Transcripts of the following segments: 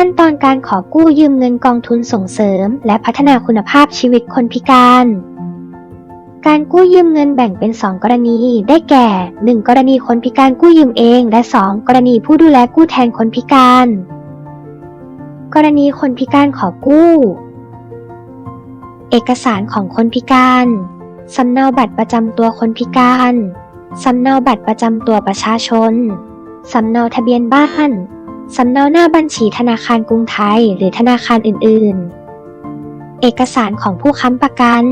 ขั้นตอนการขอกู้ยืมเงินกองทุนส่งเสริม และพัฒนาคุณภาพชีวิตคนพิการ การกู้ยืมเงินแบ่งเป็น 2 กรณี ได้แก่ 1 กรณีคนพิการกู้ยืมเอง และ 2 กรณีผู้ดูแลกู้แทนคนพิการ กรณีคนพิการขอกู้ เอกสารของคนพิการสำเนาบัตรประจำตัวคนพิการ สำเนาบัตรประจำตัวประชาชน สำเนาทะเบียนบ้าน สำเนาหน้าบัญชีธนาคารกรุงไทยหรือธนาคารอื่น ๆ เอกสารของผู้ค้ำประกัน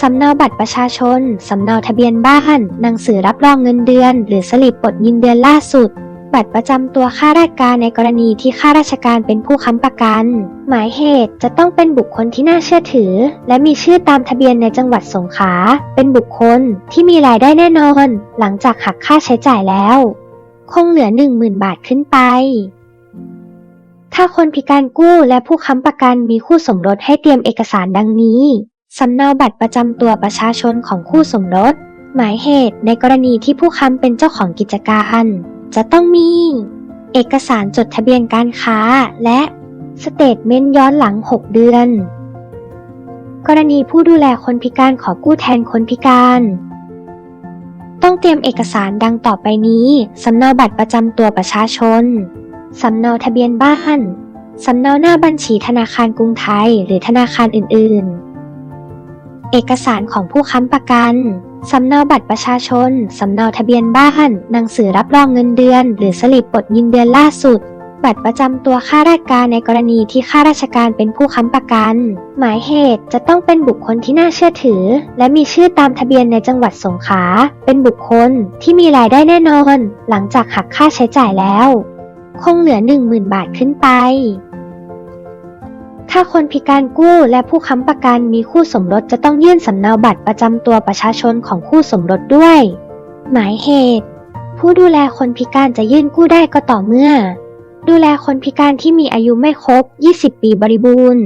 สำเนาบัตรประชาชน สำเนาทะเบียนบ้าน หนังสือรับรองเงินเดือน หรือสลิปปลดเงินเดือนล่าสุด บัตรประจำตัวข้าราชการในกรณีที่ข้าราชการเป็นผู้ค้ำประกัน หมายเหตุจะต้องเป็นบุคคลที่น่าเชื่อถือ และมีชื่อตามทะเบียนในจังหวัดสงขลา เป็นบุคคลที่มีรายได้แน่นอน หลังจากหักค่าใช้จ่ายแล้ว คงเหลือ 10,000 บาทขึ้นไป ถ้าคนพิการกู้และผู้ค้ำประกันมีคู่สมรสให้เตรียมเอกสารดังนี้ สำเนาบัตรประจำตัวประชาชนของคู่สมรส หมายเหตุในกรณีที่ผู้ค้ำเป็นเจ้าของกิจการจะต้องมี เอกสารจดทะเบียนการค้าและสเตทเมนต์ย้อนหลัง 6 เดือน กรณีผู้ดูแลคนพิการขอกู้แทนคนพิการ ต้องเตรียมเอกสารดังต่อไปนี้ สำเนาบัตรประจำตัวประชาชน สำเนาทะเบียนบ้าน สำเนาหน้าบัญชีธนาคารกรุงไทยหรือธนาคารอื่น ๆ เอกสารของผู้ค้ำประกัน สำเนาบัตรประชาชน สำเนาทะเบียนบ้าน หนังสือรับรองเงินเดือน หรือสลิปปลดเงินเดือนล่าสุด บัตรประจำตัวข้าราชการในกรณีที่ข้าราชการเป็นผู้ค้ำประกัน หมายเหตุจะต้องเป็นบุคคลที่น่าเชื่อถือ และมีชื่อตามทะเบียนในจังหวัดสงขลา เป็นบุคคลที่มีรายได้แน่นอน หลังจากหักค่าใช้จ่ายแล้ว คงเหลือ10,000บาทขึ้นไป ถ้าคนพิการกู้และผู้ค้ำประกันมีคู่สมรสจะต้องยื่นสำเนาบัตรประจำตัวประชาชนของคู่สมรสด้วย หมายเหตุ ผู้ดูแลคนพิการจะยื่นกู้ได้ก็ต่อเมื่อ ดูแลคนพิการที่มีอายุไม่ครบ 20 ปีบริบูรณ์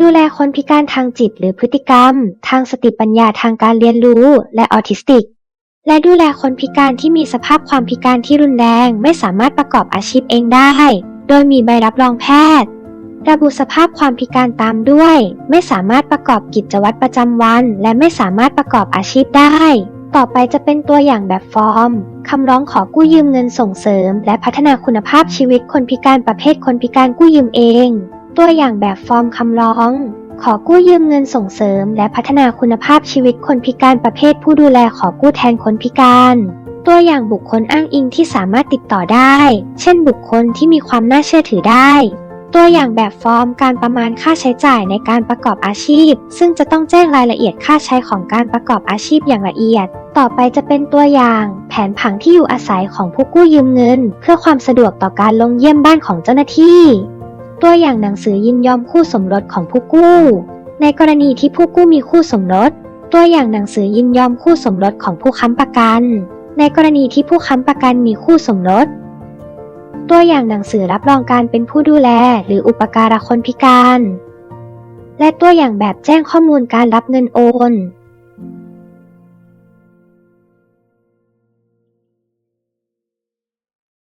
ดูแลคนพิการทางจิตหรือพฤติกรรม ทางสติปัญญาทางการเรียนรู้ และออทิสติก และดูแลคนพิการที่มีสภาพความพิการที่รุนแรงไม่สามารถประกอบอาชีพเองได้ โดยมีใบรับรองแพทย์ ระบุสภาพความพิการตามด้วย ไม่สามารถประกอบกิจวัตรประจำวัน และไม่สามารถประกอบอาชีพได้ ต่อไปจะเป็นตัวอย่างแบบฟอร์มคำร้องขอกู้ยืมเงินส่งเสริม และพัฒนาคุณภาพชีวิตคนพิการประเภทคนพิการกู้ยืมเอง ตัวอย่างแบบฟอร์มคำร้อง ขอกู้ยืมเงินส่งเสริม และพัฒนาคุณภาพชีวิตคนพิการประเภทผู้ดูแลขอกู้แทนคนพิการ ตัวอย่างบุคคลอ้างอิงที่สามารถติดต่อได้ เช่น บุคคลที่มีความน่าเชื่อถือได้ตัวอย่างแบบฟอร์มการประมาณค่าใช้จ่ายในการประกอบอาชีพ ซึ่งจะต้องแจ้งรายละเอียดค่าใช้ของการประกอบอาชีพอย่างละเอียด ต่อไปจะเป็นตัวอย่าง แผนผังที่อยู่อาศัยของผู้กู้ยืมเงิน เพื่อความสะดวกต่อการลงเยี่ยมบ้านของเจ้าหน้าที่ ตัวอย่างหนังสือยินยอมคู่สมรสของผู้กู้ ในกรณีที่ผู้กู้มีคู่สมรส ตัวอย่างหนังสือยินยอมคู่สมรสของผู้ค้ำประกัน ในกรณีที่ผู้ค้ำประกันมีคู่สมรส ตัวอย่างหนังสือรับรองการเป็นผู้ดูแลหรืออุปการะคนพิการ และตัวอย่างแบบแจ้งข้อมูลการรับเงินโอน